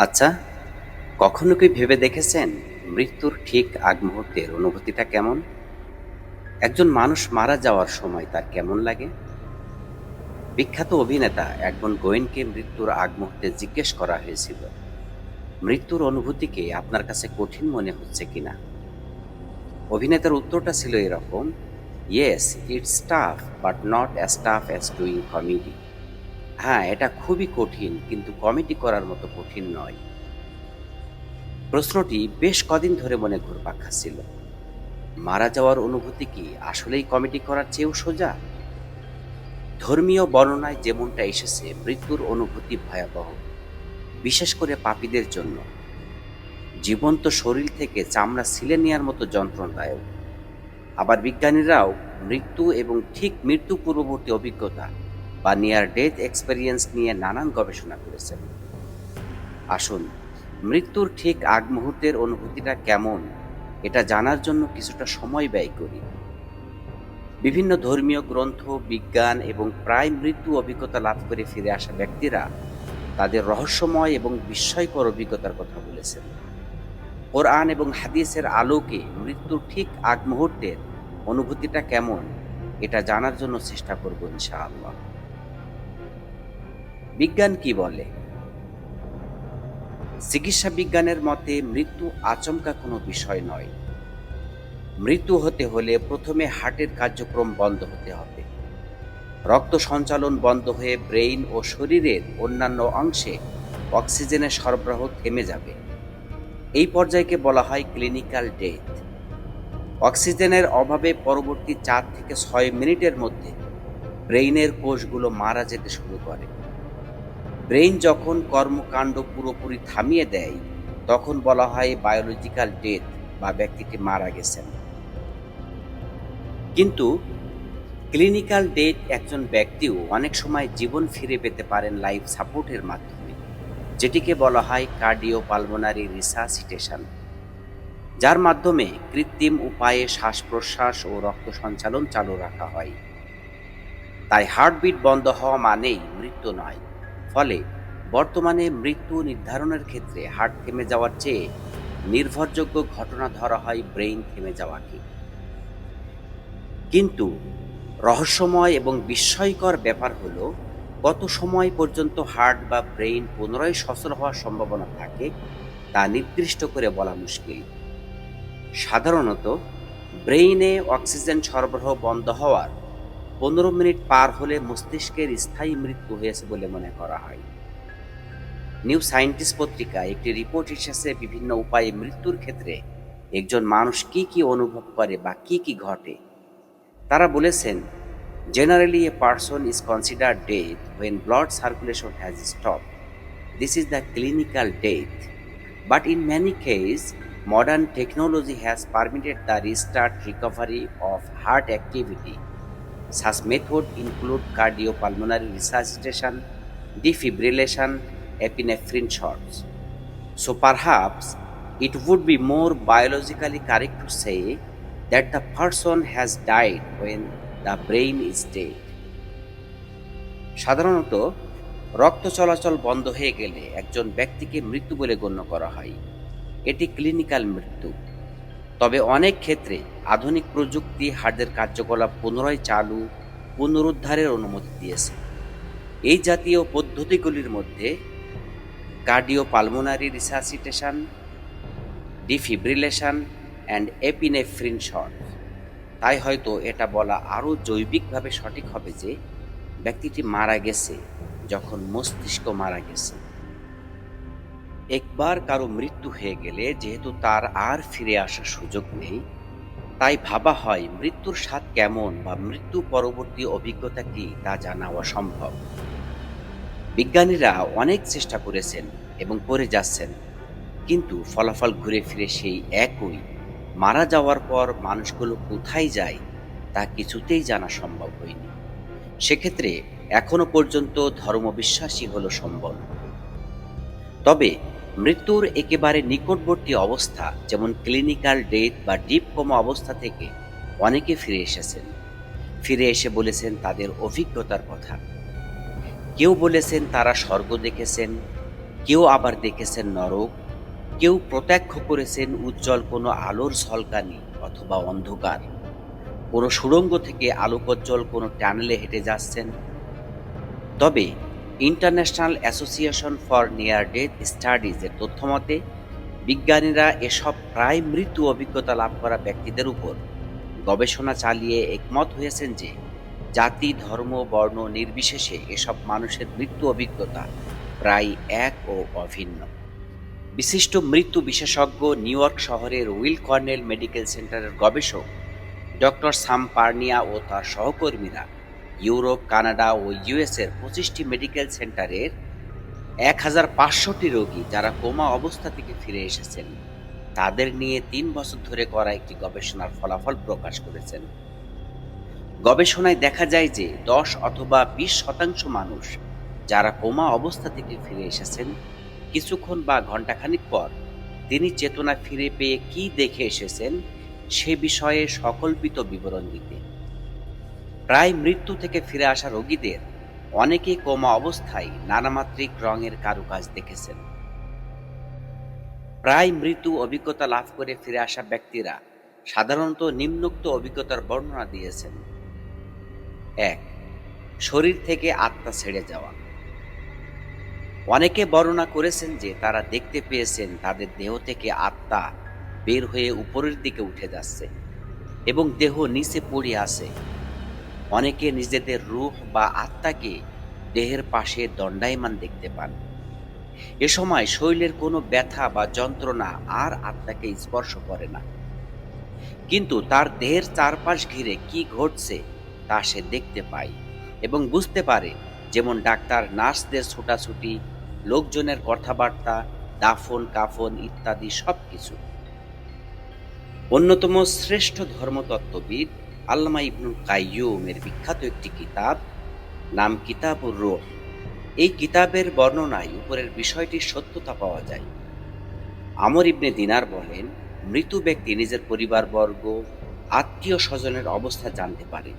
আচ্ছা কখনো কি ভেবে দেখেছেন মৃত্যুর ঠিক আগ মুহূর্তের অনুভূতিটা কেমন? একজন মানুষ মারা যাওয়ার সময় তার কেমন লাগে? বিখ্যাত অভিনেতা একজন গোয়েনকে মৃত্যুর আগ মুহূর্তে জিজ্ঞেস করা হয়েছিল, মৃত্যুর অনুভূতিকে আপনার কাছে কঠিন মনে হচ্ছে কিনা? অভিনেতার উত্তরটা ছিল এরকম yes it's tough but not as tough as doing comedy হ্যাঁ এটা খুবই কঠিন, কিন্তু কমেডি করার মতো কঠিন নয়। প্রশ্নটি বেশ কদিন ধরে মনে ঘুরপাক খাচ্ছিল। মারা যাওয়ার অনুভূতি কি আসলেই কমেডি করার চেয়েও সোজা? ধর্মীয় বর্ণনায় যেমনটা এসেছে, মৃত্যুর অনুভূতি ভয়াবহ। বিশেষ করে পাপীদের জন্য। জীবন্ত শরীর থেকে চামড়া ছিলে নেওয়ার মতো যন্ত্রণাদায়ক। আবার বিজ্ঞানীরাও মৃত্যু এবং ঠিক মৃত্যু পূর্ববর্তী অভিজ্ঞতা বা নিয়ার ডেথ এক্সপেরিয়েন্স নিয়ে নানান গবেষণা করেছেন। আসুন, মৃত্যুর ঠিক আগ মুহূর্তের অনুভূতিটা কেমন, এটা জানার জন্য কিছুটা সময় ব্যয় করি। বিভিন্ন ধর্মীয় গ্রন্থ, বিজ্ঞান এবং প্রায় মৃত্যু অভিজ্ঞতা লাভ করে ফিরে আসা ব্যক্তিরা তাদের রহস্যময় এবং বিস্ময়কর অভিজ্ঞতার কথা বলেছেন। কোরআন এবং হাদিসের আলোকে মৃত্যুর ঠিক আগ মুহূর্তের অনুভূতিটা কেমন, এটা জানার জন্য চেষ্টা করব ইনশাআল্লাহ। বিজ্ঞান কি বলে? চিকিৎসা বিজ্ঞানের মতে মৃত্যু আচমকা কোনো বিষয় নয়। মৃত্যু হতে হলে প্রথমে হার্টের কার্যক্রম বন্ধ হতে হবে। রক্ত সঞ্চালন বন্ধ হয়ে ব্রেইন ও শরীরের অন্যান্য অংশে অক্সিজেনের সরবরাহ থেমে যাবে। এই পর্যায়কে বলা হয় ক্লিনিক্যাল ডেথ। অক্সিজেনের অভাবে পরবর্তী চার থেকে ছয় মিনিটের মধ্যে ব্রেইনের কোষগুলো মারা যেতে শুরু করে। ব্রেইন যখন কর্মকাণ্ড পুরোপুরি থামিয়ে দেয়, তখন বলা হয় বায়োলজিক্যাল ডেথ বা ব্যক্তিটি মারা গেছেন। কিন্তু ক্লিনিক্যাল ডেথ একজন ব্যক্তিও অনেক সময় জীবন ফিরে পেতে পারেন লাইফ সাপোর্টের মাধ্যমে, যেটিকে বলা হয় কার্ডিও পালমোনারি রিসাসিটেশন, যার মাধ্যমে কৃত্রিম উপায়ে শ্বাস প্রশ্বাস ও রক্ত সঞ্চালন চালু রাখা হয়। তাই হার্টবিট বন্ধ হওয়া মানেই মৃত্যু নয়। ফলে বর্তমানে মৃত্যু নির্ধারণের ক্ষেত্রে হার্ট থেমে যাওয়ার চেয়ে নির্ভরযোগ্য ঘটনা ধরা হয় ব্রেইন থেমে যাওয়াকে। কিন্তু রহস্যময় এবং বিস্ময়কর ব্যাপার হলো, কত সময় পর্যন্ত হার্ট বা ব্রেইন পুনরায় সচল হওয়ার সম্ভাবনা থাকে তা নির্দিষ্ট করে বলা মুশকিল। সাধারণত ব্রেইনে অক্সিজেন সরবরাহ বন্ধ হওয়ার পনেরো মিনিট পার হলে মস্তিষ্কের স্থায়ী মৃত্যু হয়েছে বলে মনে করা হয়। নিউ সায়েন্টিস্ট পত্রিকায় একটি রিপোর্ট এসেছে বিভিন্ন উপায়ে মৃত্যুর ক্ষেত্রে একজন মানুষ কি কি অনুভব করে বা কি কি ঘটে। তারা বলেছেন generally a person is consider death when blood circulation has stop this is the clinical death but in many case modern technology has permitted the restart recovery of heart activity. Such methods include cardiopulmonary resuscitation, defibrillation, epinephrine shots. So perhaps it would be more biologically correct to say that the person has died when the brain is dead. সাধারণত রক্ত চলাচল বন্ধ হয়ে গেলে একজন ব্যক্তিকে মৃত্যু বলে গণ্য করা হয় এটি ক্লিনিক্যাল মৃত্যু তবে অনেক ক্ষেত্রে আধুনিক প্রযুক্তি হার্টের কার্যকলাপ পুনরায় চালু, পুনরুদ্ধারের অনুমতি দিয়েছে। এই জাতীয় পদ্ধতিগুলির মধ্যে cardio pulmonary resuscitation, defibrillation and epinephrine shot তাই হয়তো এটা বলা আরও জৈবিকভাবে সঠিক হবে যে ব্যক্তিটি মারা গেছে, যখন মস্তিষ্ক মারা গেছে। একবার কারও মৃত্যু হয়ে গেলে যেহেতু তার আর ফিরে আসার সুযোগ নেই তাই ভাবা হয়, মৃত্যুর স্বাদ কেমন বা মৃত্যু পরবর্তী অভিজ্ঞতা কি তা জানা অসম্ভব। বিজ্ঞানীরা অনেক চেষ্টা করেছেন এবং করে যাচ্ছেন, কিন্তু ফলাফল ঘুরে ফিরে সেই একই। মারা যাওয়ার পর মানুষগুলো কোথায় যায় তা কিছুতেই জানা সম্ভব হয়নি। সেক্ষেত্রে এখনও পর্যন্ত ধর্মবিশ্বাসী হলো সম্ভব তবে মৃত্যুর একেবারে নিকটবর্তী অবস্থা যেমন ক্লিনিক্যাল ডেথ বা ডিপ কোমা অবস্থা থেকে অনেকে ফিরে এসেছেন। ফিরে এসে বলেছেন তাদের অভিজ্ঞতার কথা। কেউ বলেছেন তারা স্বর্গ দেখেছেন, কেউ আবার দেখেছেন নরক, কেউ প্রত্যক্ষ করেছেন উজ্জ্বল কোনো আলোর ঝলকানি অথবা অন্ধকার। কোনো সুড়ঙ্গ থেকে আলোকজ্জ্বল কোনো টানেলে হেঁটে যাচ্ছেন। তবে International Association for Near Death স্টাডিজের তথ্যমতে, বিজ্ঞানীরা এসব প্রায় মৃত্যু অভিজ্ঞতা লাভ করা ব্যক্তিদের উপর গবেষণা চালিয়ে একমত হয়েছেন যে, জাতি, ধর্ম, বর্ণ নির্বিশেষে এসব মানুষের মৃত্যু অভিজ্ঞতা প্রায় এক ও অভিন্ন। বিশিষ্ট মৃত্যু বিশেষজ্ঞ নিউ ইয়র্ক শহরের উইল কর্নেল মেডিকেল সেন্টারের গবেষক ডক্টর সাম পার্নিয়া ও তার সহকর্মীরা ইউরোপ, কানাডা ও ইউএসের পঁচিশটি মেডিকেল সেন্টারের এক হাজার পাঁচশোটি রোগী যারা কোমা অবস্থা থেকে ফিরে এসেছেন। তাদের নিয়ে তিন বছর ধরে করা একটি গবেষণার ফলাফল প্রকাশ করেছেন। গবেষণায় দেখা যায় যে দশ অথবা বিশ শতাংশ মানুষ যারা কোমা অবস্থা থেকে ফিরে এসেছেন, কিছুক্ষণ বা ঘন্টাখানিক পর তিনি চেতনা ফিরে পেয়ে কি দেখে এসেছেন সে বিষয়ে সকল্পিত বিবরণ দিতে। প্রায় মৃত্যু থেকে ফিরে আসা রোগীদের অনেকে কোমা অবস্থায় নানামাত্রিক রঙের কারুকাজ দেখেছেন। প্রায় মৃত্যু অভিজ্ঞতা লাভ করে ফিরে আসা ব্যক্তিরা সাধারণত নিম্নোক্ত অভিজ্ঞতার বর্ণনা দিয়েছেন। এক, শরীর থেকে আত্মা ছেড়ে যাওয়া। অনেকে বর্ণনা করেছেন যে তারা দেখতে পেয়েছেন তাদের দেহ থেকে আত্মা বের হয়ে উপরের দিকে উঠে যাচ্ছে এবং দেহ নিচে পড়ে আছে। অনেকে নিজেদের রূহ বা আত্মাকে দেহের পাশে দণ্ডায়মান দেখতে পান। এ সময় শৈলের কোনো ব্যথা বা যন্ত্রণা আর আত্মাকে স্পর্শ করে না। কিন্তু তার দেহের চারপাশ ঘিরে কি ঘটছে তা সে দেখতে পায় এবং বুঝতে পারে, যেমন ডাক্তার, নার্সদের ছোটাছুটি, লোকজনের কথাবার্তা, দাফন, কাফন ইত্যাদি সব কিছু অন্যতম শ্রেষ্ঠ ধর্মতত্ত্ববিদ আল্লামা ইবনুল কাইয়ুমের বিখ্যাত একটি কিতাব, নাম কিতাবুর রোহ। এই কিতাবের বর্ণনায় উপরের বিষয়টির সত্যতা পাওয়া যায়। আমর ইবনে দিনার বলেন, মৃত ব্যক্তি নিজের পরিবারবর্গ, আত্মীয় স্বজনের অবস্থা জানতে পারে।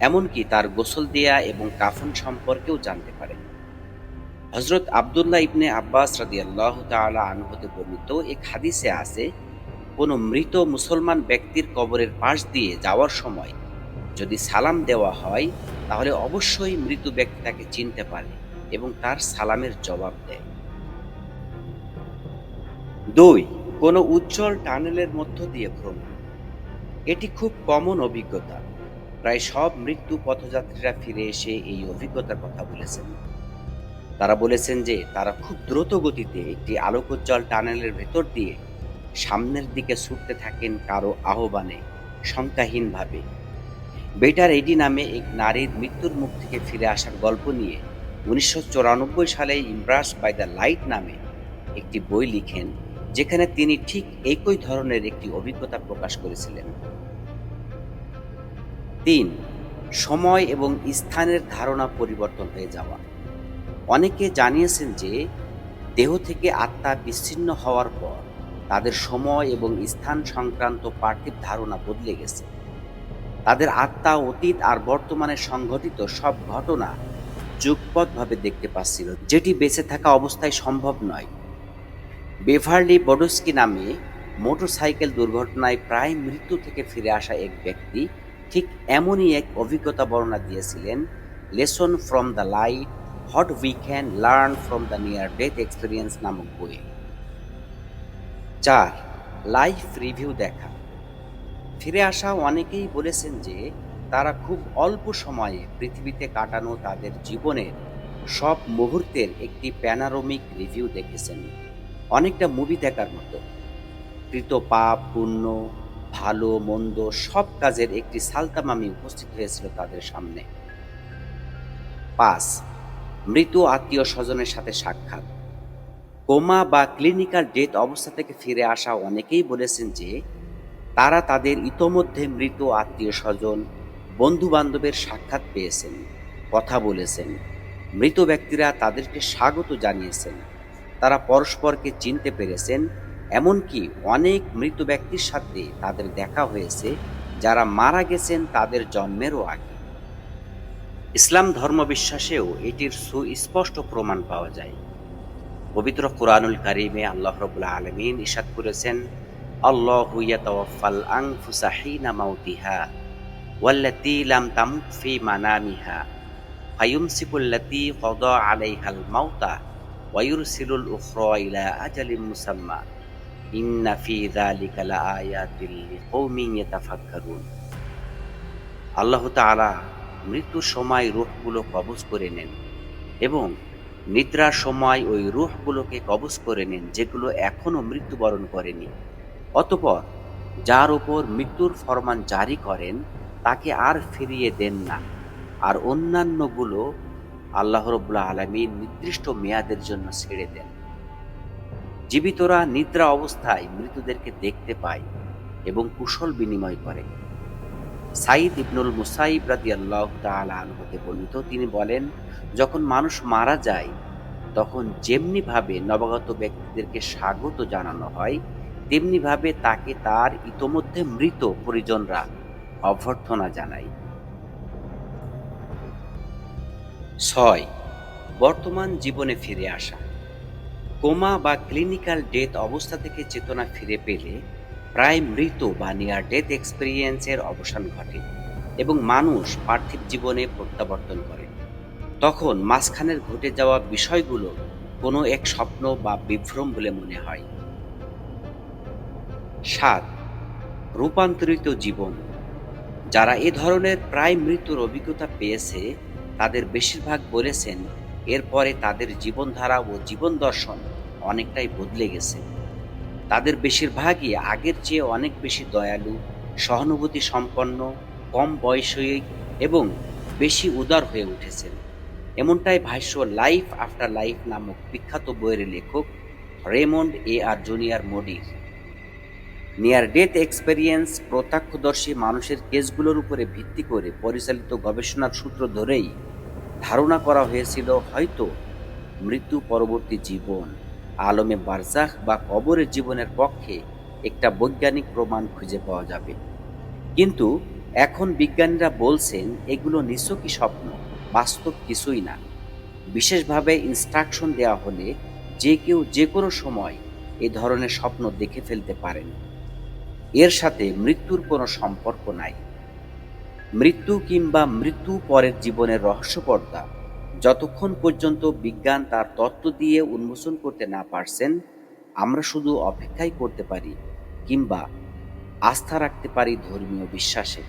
এমনকি তার গোসল দেয়া এবং কাফন সম্পর্কেও জানতে পারে। হজরত আবদুল্লাহ ইবনে আব্বাস রাদি আল্লাহ তালা আনহতে বর্ণিত এক হাদিসে আছে কোনো মৃত মুসলমান ব্যক্তির কবরের পাশ দিয়ে যাওয়ার সময় যদি সালাম দেওয়া হয়, তাহলে অবশ্যই মৃত ব্যক্তি তাকে চিনতে পারে এবং তার সালামের জবাব দেয়। দুই, কোনো উজ্জ্বল টানেলের মধ্য দিয়ে ভ্রমণ। এটি খুব কমন অভিজ্ঞতা। প্রায় সব মৃত্যু পথযাত্রীরা ফিরে এসে এই অভিজ্ঞতার কথা বলেছেন। তারা বলেছেন যে তারা খুব দ্রুত গতিতে একটি আলোকোজ্জ্বল টানেলের ভেতর দিয়ে সামনের দিকে ছুটতে থাকেন কারও আহ্বানে সংখ্যাহীনভাবে বেটার এডি নামে এক নারীর মৃত্যুর মুখ থেকে ফিরে আসার গল্প নিয়ে উনিশশো চুরানব্বই সালে ইমব্রাস বাই দ্য লাইট নামে একটি বই লিখেন, যেখানে তিনি ঠিক একই ধরনের একটি অভিজ্ঞতা প্রকাশ করেছিলেন। তিন, সময় এবং স্থানের ধারণা পরিবর্তন হয়ে যাওয়া। অনেকে জানিয়েছেন যে, দেহ থেকে আত্মা বিচ্ছিন্ন হওয়ার পর তাদের সময় এবং স্থান সংক্রান্ত পার্থিব ধারণা বদলে গেছে। তাদের আত্মা, অতীত আর বর্তমানে সংঘটিত সব ঘটনা যুগপৎভাবে দেখতে পাচ্ছিল, যেটি বেঁচে থাকা অবস্থায় সম্ভব নয়। বেভারলি বডস্কি নামে মোটরসাইকেল দুর্ঘটনায় প্রায় মৃত্যু থেকে ফিরে আসা এক ব্যক্তি ঠিক এমনই এক অভিজ্ঞতা বর্ণনা দিয়েছিলেন lesson from the light what we can learn from the near death experience নামক বই চার লাইফ রিভিউ দেখা। ফিরে আসা অনেকেই বলেছেন যে, তারা খুব অল্প সময়ে পৃথিবীতে কাটানো তাদের জীবনের সব মুহূর্তের একটি প্যানারোমিক রিভিউ দেখেছেন। অনেকটা মুভি দেখার মতো। কৃত পাপ, পুণ্য, ভালো, মন্দ সব কাজের একটি সালতামামি উপস্থিত হয়েছিল তাদের সামনে। পাঁচ, মৃত আত্মীয় স্বজনের সাথে সাক্ষাৎ। কোমা বা ক্লিনিক্যাল ডেথ অবস্থা থেকে ফিরে আসা অনেকেই বলেছেন যে তারা তাদের ইতোমধ্যে মৃত আত্মীয় স্বজন বন্ধু বান্ধবের সাক্ষাৎ পেয়েছেন, কথা বলেছেন। মৃত ব্যক্তিরা তাদেরকে স্বাগত জানিয়েছেন। তারা পরস্পরকে চিনতে পেরেছেন, এমনকি অনেক মৃত ব্যক্তির সাথে তাদের দেখা হয়েছে, যারা মারা গেছেন তাদের জন্মেরও আগে। ইসলাম ধর্মবিশ্বাসেও এটির সুস্পষ্ট প্রমাণ পাওয়া যায়। পবিত্র কোরআনুল কারিমে আল্লাহ রবুল্লা আলমিন ইসাদ করেছেন আল্লাহ ইয়াতাওয়াফাল আনফুসা হিনা মাউতিহা ওয়াল্লাতী লাম তামুত ফি মানামিহা ফায়ুমসিকুল্লাতী কদা আলাইহাল মাউতা ওয়ায়ুরসিলুল উখরা ইলা আজালিম মুসাম্মা ইন্না ফি যালিকা লাআয়াতিল লিকৌমিন ইয়াতাফাক্কারুন আল্লাহ তাআলা মৃত্যুর সময় রূহগুলো কবজ করে নেন এবং নিদ্রার সময় ওই রুহগুলোকে কবজ করে নেন, যেগুলো এখনও মৃত্যুবরণ করেনি। অতপর যার উপর মৃত্যুর ফরমান জারি করেন, তাকে আর ফিরিয়ে দেন না। আর অন্যান্যগুলো আল্লাহ রবুল্লা আলমী নির্দিষ্ট মেয়াদের জন্য ছেড়ে দেন। জীবিতরা নিদ্রা অবস্থায় মৃতদেরকে দেখতে পায় এবং কুশল বিনিময় করে। সাইদ ইবনুল মুসাইব রাদি আল্লাহ হতে বর্ণিত, তিনি বলেন, যখন মানুষ মারা যায়, তখন যেমনিভাবে নবাগত ব্যক্তিদেরকে স্বাগত জানানো হয়, তেমনিভাবে তাকে তার ইতোমধ্যে মৃত পরিজনরা অভ্যর্থনা জানায়। ছয়, বর্তমান জীবনে ফিরে আসা। কোমা বা ক্লিনিক্যাল ডেথ অবস্থা থেকে চেতনা ফিরে পেলে প্রায় মৃত বা নিয়ার ডেথ এক্সপিরিয়েন্সের অবসান ঘটে এবং মানুষ পার্থিব জীবনে প্রত্যাবর্তন করে। তখন মাঝখানের ঘটে যাওয়া বিষয়গুলো কোনো এক স্বপ্ন বা বিভ্রম বলে মনে হয়। সাত, রূপান্তরিত জীবন। যারা এ ধরনের প্রায় মৃত্যুর অভিজ্ঞতা পেয়েছে, তাদের বেশিরভাগ বলেছেন, এরপরে তাদের জীবনধারা ও জীবন দর্শন অনেকটাই বদলে গেছে। তাদের বেশিরভাগই আগের চেয়ে অনেক বেশি দয়ালু, সহানুভূতি সম্পন্ন, কম বয়সী এবং বেশি উদার হয়ে উঠেছেন। এমনটাই ভাষ্য লাইফ আফটার লাইফ নামক বিখ্যাত বইয়ের লেখক রেমন্ড এ আর জুনিয়র মোডির। নিয়ার ডেথ এক্সপেরিয়েন্স প্রত্যক্ষদর্শী মানুষের কেসগুলোর উপরে ভিত্তি করে পরিচালিত গবেষণার সূত্র ধরেই ধারণা করা হয়েছিল হয়তো মৃত্যু পরবর্তী জীবন। আলমে বারজাখ বা কবরের জীবনের পক্ষে একটা বৈজ্ঞানিক প্রমাণ খুঁজে পাওয়া যাবে। কিন্তু এখন বিজ্ঞানীরা বলছেন, এগুলো নিছকই স্বপ্ন, বাস্তব কিছুই না। বিশেষভাবে ইনস্ট্রাকশন দেওয়া হলে যে কেউ যে কোনো সময় এ ধরনের স্বপ্ন দেখে ফেলতে পারেন। এর সাথে মৃত্যুর কোনো সম্পর্ক নাই। মৃত্যু কিংবা মৃত্যু পরের জীবনের রহস্যপর্দা যতক্ষণ পর্যন্ত বিজ্ঞান তার তত্ত্ব দিয়ে উন্মোচন করতে না পারছেন, আমরা শুধু অপেক্ষাই করতে পারি কিংবা আস্থা রাখতে পারি ধর্মীয় বিশ্বাসে।